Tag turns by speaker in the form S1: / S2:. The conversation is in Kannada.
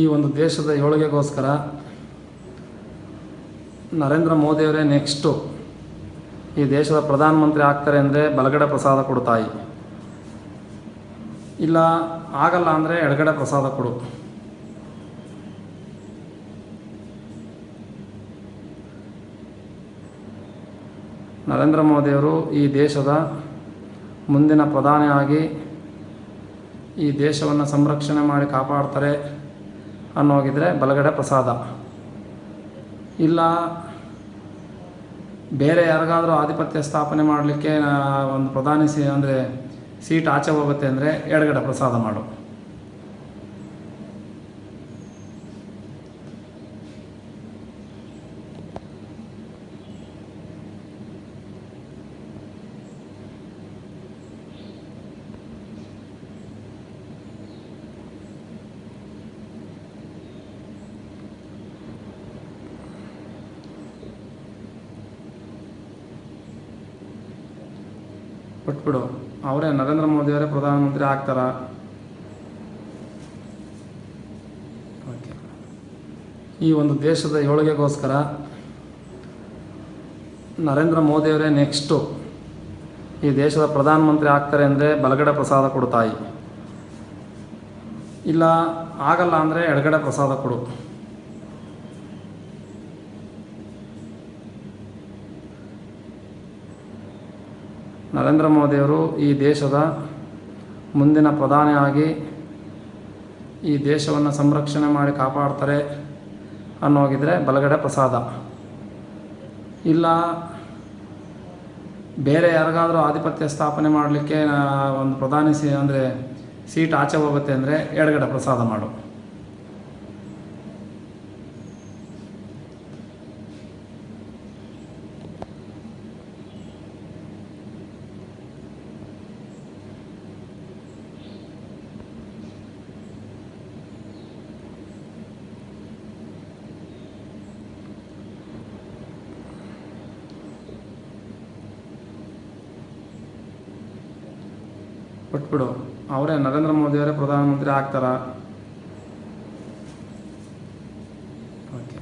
S1: ಈ ಒಂದು ದೇಶದ ಏಳಿಗೆಗೋಸ್ಕರ ನರೇಂದ್ರ ಮೋದಿಯವರೇ ನೆಕ್ಸ್ಟು ಈ ದೇಶದ ಪ್ರಧಾನಮಂತ್ರಿ ಆಗ್ತಾರೆ ಅಂದರೆ ಬಲಗಡೆ ಪ್ರಸಾದ ಕೊಡು ಇಲ್ಲ, ಆಗಲ್ಲ ಅಂದರೆ ಎಡಗಡೆ ಪ್ರಸಾದ ಕೊಡು. ನರೇಂದ್ರ ಮೋದಿಯವರು ಈ ದೇಶದ ಮುಂದಿನ ಪ್ರಧಾನಿಯಾಗಿ ಈ ದೇಶವನ್ನು ಸಂರಕ್ಷಣೆ ಮಾಡಿ ಕಾಪಾಡ್ತಾರೆ. ಅನ್ನೋಗಿದ್ರೆ ಬಲಗಡೆ ಪ್ರಸಾದ. ಇಲ್ಲ, ಬೇರೆ ಯಾರಿಗಾದರೂ ಆಧಿಪತ್ಯ ಸ್ಥಾಪನೆ ಮಾಡಲಿಕ್ಕೆ ಒಂದು ಪ್ರಧಾನಿ ಸಿ, ಅಂದರೆ ಸೀಟ್ ಆಚೆ ಹೋಗುತ್ತೆ ಅಂದರೆ ಎಡಗಡೆ ಪ್ರಸಾದ ಮಾಡು. ಬಿಟ್ಬಿಡು. ಅವರೇ ನರೇಂದ್ರ ಮೋದಿಯವರೇ ಪ್ರಧಾನಮಂತ್ರಿ ಆಗ್ತಾರ. ಈ ಒಂದು ದೇಶದ ಏಳಿಗೆಗೋಸ್ಕರ ನರೇಂದ್ರ ಮೋದಿಯವರೇ ನೆಕ್ಸ್ಟು ಈ ದೇಶದ ಪ್ರಧಾನಮಂತ್ರಿ ಆಗ್ತಾರೆ ಅಂದರೆ ಬಲಗಡೆ ಪ್ರಸಾದ ಕೊಡು ತಾಯಿ. ಇಲ್ಲ, ಆಗಲ್ಲ ಅಂದರೆ ಎಡಗಡೆ ಪ್ರಸಾದ ಕೊಡು. ನರೇಂದ್ರ ಮೋದಿಯವರು ಈ ದೇಶದ ಮುಂದಿನ ಪ್ರಧಾನಿಯಾಗಿ ಈ ದೇಶವನ್ನು ಸಂರಕ್ಷಣೆ ಮಾಡಿ ಕಾಪಾಡ್ತಾರೆ ಅನ್ನೋಗಿದ್ರೆ ಬಲಗಡೆ ಪ್ರಸಾದ. ಇಲ್ಲ, ಬೇರೆ ಯಾರಿಗಾದರೂ ಆಧಿಪತ್ಯ ಸ್ಥಾಪನೆ ಮಾಡಲಿಕ್ಕೆ ಒಂದು ಪ್ರಧಾನಿ ಸಿ, ಅಂದರೆ ಸೀಟ್ ಆಚೆ ಹೋಗುತ್ತೆ ಅಂದರೆ ಎಡಗಡೆ ಪ್ರಸಾದ ಮಾಡು. ಬಿಟ್ಬಿಡು ಅವರೇ ನರೇಂದ್ರ ಮೋದಿಯವರೇ ಪ್ರಧಾನಮಂತ್ರಿ ಆಗ್ತಾರ?